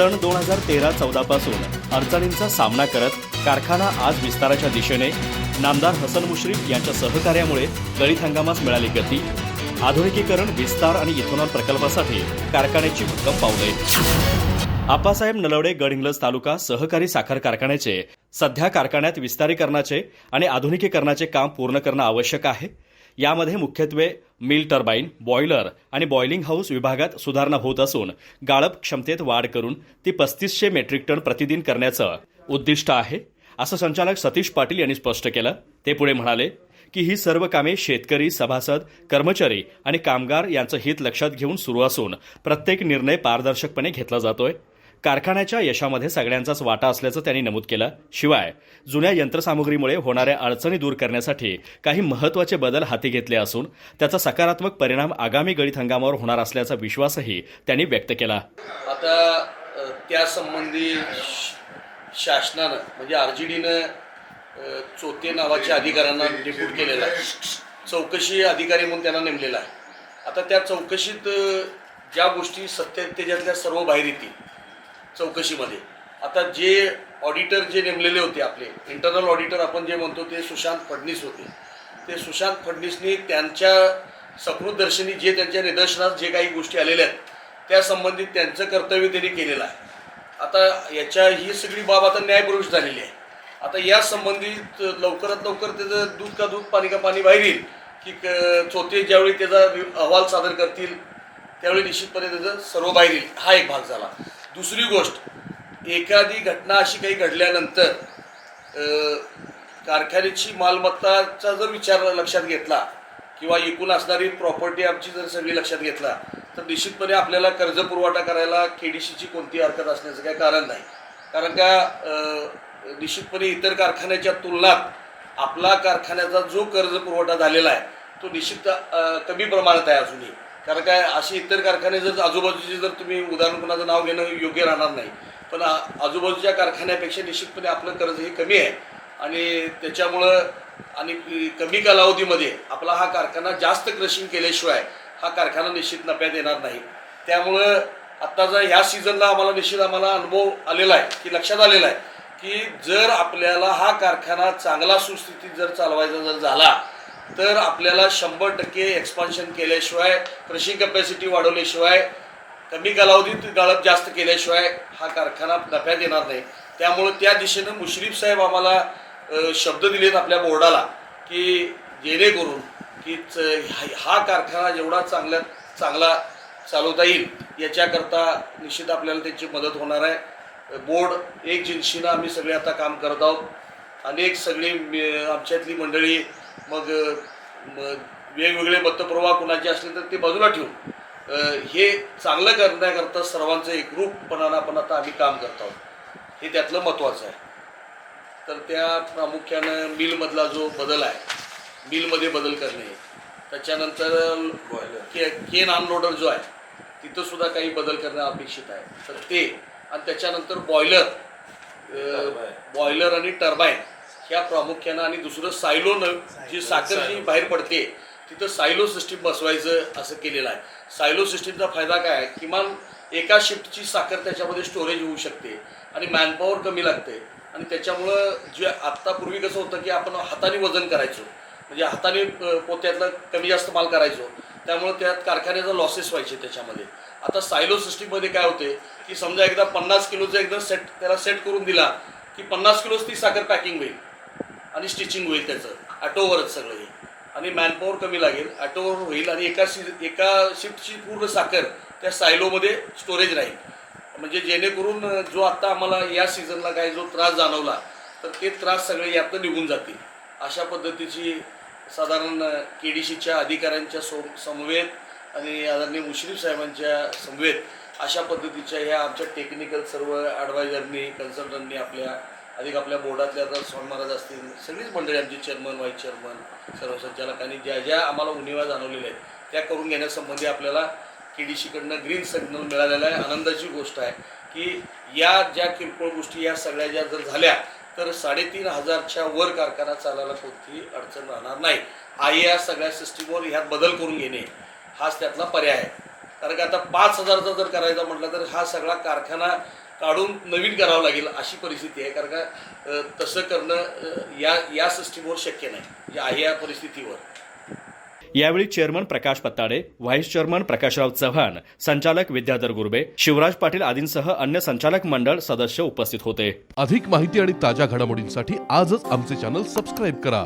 सन दोन हजार तेरा चौदा पासून अडचणींचा सामना करत कारखाना आज विस्ताराच्या दिशेने. नामदार हसन मुश्रीफ यांच्या सहकार्यामुळे गळीत हंगामास मिळाली गती. आधुनिकीकरण विस्तार आणि इथेनॉल प्रकल्पासाठी कारखान्याची भक्कम पावले. आप्पासाहेब नलवडे गडहिंग्लज तालुका सहकारी साखर कारखान्याचे. सध्या कारखान्यात विस्तारीकरणाचे आणि आधुनिकीकरणाचे काम पूर्ण करणं आवश्यक आहे. यामध्ये मुख्यत्वे मिल टर्बाईन बॉयलर आणि बॉयलिंग हाऊस विभागात सुधारणा होत असून गाळप क्षमतेत वाढ करून ती पस्तीसशे मेट्रिक टन प्रतिदिन करण्याचं उद्दिष्ट आहे असं संचालक सतीश पाटील यांनी स्पष्ट केलं. ते पुढे म्हणाले की ही सर्व कामे शेतकरी सभासद कर्मचारी आणि कामगार यांचं हित लक्षात घेऊन सुरू असून प्रत्येक निर्णय पारदर्शकपणे घेतला जातोय. कारखान्याच्या यशामध्ये सगळ्यांचाच वाटा असल्याचं त्यांनी नमूद केलं. शिवाय जुन्या यंत्रसामुग्रीमुळे होणाऱ्या अडचणी दूर करण्यासाठी काही महत्त्वाचे बदल हाती घेतले असून त्याचा सकारात्मक परिणाम आगामी गळीत हंगामावर होणार असल्याचा विश्वासही त्यांनी व्यक्त केला. आता त्यासंबंधी शासनानं म्हणजे आर जी डीनं चोते नावाच्या अधिकाऱ्यांना रिपोर्ट केलेला आहे. चौकशी अधिकारी म्हणून त्यांना नेमलेला आहे. आता त्या चौकशीत ज्या गोष्टी सत्य त्याच्यातल्या सर्व बाहेर येतील चौकशीमध्ये. आता जे ऑडिटर जे नेमलेले होते आपले इंटरनल ऑडिटर आपण जे म्हणतो ते सुशांत फडणीस होते. ते सुशांत फडणीसनी त्यांच्या सकृतदर्शनी जे त्यांच्या निदर्शनात जे काही गोष्टी आलेल्या आहेत त्या संबंधित त्यांचं कर्तव्य त्यांनी केलेलं आहे. आता याच्या ही सगळी बाब आता न्यायपुरुष झालेली आहे. आता या संबंधित लवकरात लवकर त्याचं दूध का दूध पाणी का पाणी बाहेर येईल की क- चोते ज्यावेळी त्याचा अहवाल सादर करतील त्यावेळी निश्चितपणे त्याचं सर्व बाहेर येईल. हा एक भाग झाला. दुसरी गोष्ट एखादी घटना अशी काही घडल्यानंतर कारखान्याची मालमत्ताचा जर विचार लक्षात घेतला किंवा एकूण असणारी प्रॉपर्टी आमची जर सगळी लक्षात घेतला तर निश्चितपणे आपल्याला कर्ज पुरवठा करायला केडीसीची कोणती हरकत असण्याचं काही कारण नाही. कारण का निश्चितपणे इतर कारखान्याच्या तुलनात आपला कारखान्याचा जो कर्ज पुरवठा झालेला आहे तो निश्चित कमी प्रमाणात आहे अजूनही. कारण काय असे इतर कारखाने जर आजूबाजूचे जर तुम्ही उदाहरण कोणाचं नाव घेणं योग्य राहणार नाही. पण आजूबाजूच्या कारखान्यापेक्षा निश्चितपणे आपलं कर्ज हे कमी आहे. आणि त्याच्यामुळं आणि कमी कालावधीमध्ये आपला हा कारखाना जास्त क्रशिंग केल्याशिवाय हा कारखाना निश्चित नफ्यात येणार नाही. त्यामुळं आत्ताचा ह्या सीझनला आम्हाला निश्चित आम्हाला अनुभव आलेला आहे की लक्षात आलेला आहे की जर आपल्याला हा कारखाना चांगला सुस्थितीत जर चालवायचा जर झाला तर आपल्याला शंभर टक्के एक्सपान्शन केल्याशिवाय क्रशिंग कॅपॅसिटी वाढवल्याशिवाय कमी कालावधीत गाळप जास्त केल्याशिवाय हा कारखाना नफ्यात येणार नाही. त्यामुळं त्या दिशेनं मुश्रीफ साहेब आम्हाला शब्द दिलेत आपल्या बोर्डाला की जेणेकरून की च- हा- हा कारखाना जेवढा चांगल्या चांगला चालवता येईल याच्याकरता निश्चित आपल्याला त्याची मदत होणार आहे. बोर्ड एक जिन्शीनं आम्ही सगळे आता काम करत आहोत. अनेक सगळी आमच्यातली मंडळी मग वेगवेगळे मतप्रवाह कुणाचे असले तर ते बाजूला ठेवून हे चांगलं करण्याकरता सर्वांचं एकरूपपणानं आपण आता आम्ही काम करत आहोत. हे त्यातलं महत्त्वाचं आहे. तर त्या प्रामुख्यानं मिलमधला जो बदल आहे मिलमध्ये बदल करणे. त्याच्यानंतर के केन अनलोडर जो आहे तिथं सुद्धा काही बदल करणं अपेक्षित आहे. तर ते आणि त्याच्यानंतर बॉयलर बॉयलर आणि टर्बाईन ह्या प्रामुख्यानं आणि दुसरं सायलो न जी साखर जी बाहेर पडते तिथं सायलो सिस्टीम बसवायचं असं केलेलं आहे. सायलो सिस्टीमचा फायदा काय आहे? किमान एका शिफ्टची साखर त्याच्यामध्ये स्टोरेज होऊ शकते आणि मॅनपॉवर कमी लागते. आणि त्याच्यामुळं जे आत्ता पूर्वी कसं होतं की आपण हाताने वजन करायचो. म्हणजे हाताने पोत्यातलं कमी जास्त माल करायचो. त्यामुळे त्यात कारखान्याचा लॉसेस व्हायचे त्याच्यामध्ये. आता सायलो सिस्टीममध्ये काय होते की समजा एकदा पन्नास किलोचं एकदा सेट त्याला सेट करून दिला की पन्नास किलोच ती साखर पॅकिंग होईल. आणि स्टिचिंग होईल त्याचं. ॲटोवरच सगळं हे. आणि मॅनपॉवर कमी लागेल. ॲटोवर होईल आणि एका शि एका शिफ्टची पूर्ण साखर त्या सायलोमध्ये स्टोरेज राहील. म्हणजे जेणेकरून जो आत्ता आम्हाला या सीझनला काय जो त्रास जाणवला तर ते त्रास सगळे यातनं निघून जातील. अशा पद्धतीची साधारण के डी सीच्या अधिकाऱ्यांच्या सो समवेत आणि आदरणीय मुश्रीफ साहेबांच्या समवेत अशा पद्धतीच्या ह्या आमच्या टेक्निकल सर्व ॲडवायझरनी कन्सल्टंटनी आपल्या अधिक आपल्या बोर्डातल्या तर स्वामी महाराज असतील सगळीच मंडळी आमची चेअरमन व्हाईस चेअरमन सर्व संचालकांनी ज्या ज्या आम्हाला उणिवा जाणवलेल्या आहेत त्या करून घेण्यासंबंधी आपल्याला के डी सीकडनं ग्रीन सिग्नल मिळालेला आहे. आनंदाची गोष्ट आहे की या ज्या किरकोळ गोष्टी या सगळ्या ज्या जर झाल्या तर साडेतीन हजारच्या वर कारखाना चालायला कोणतीही अडचण राहणार नाही. आई या सगळ्या सिस्टीमवर ह्यात बदल करून घेणे हाच त्यातला पर्याय आहे. कारण का आता पाच हजारचा जर करायचा म्हटलं तर हा सगळा कारखाना काढून नवीन करावं लागेल अशी परिस्थिती आहे कारण का तसं करणं या या सिस्टीमवर शक्य नाही म्हणजे आहे या परिस्थितीवर. यावेळी chairman Prakash Pattade vice chairman Prakashrao Chavan संचालक विद्याधर गुरबे शिवराज पाटील आदींसह अन्य संचालक मंडळ सदस्य उपस्थित होते. अधिक माहिती आणि ताज्या घडामोडींसाठी आजच आमचे चॅनल सबस्क्राईब करा.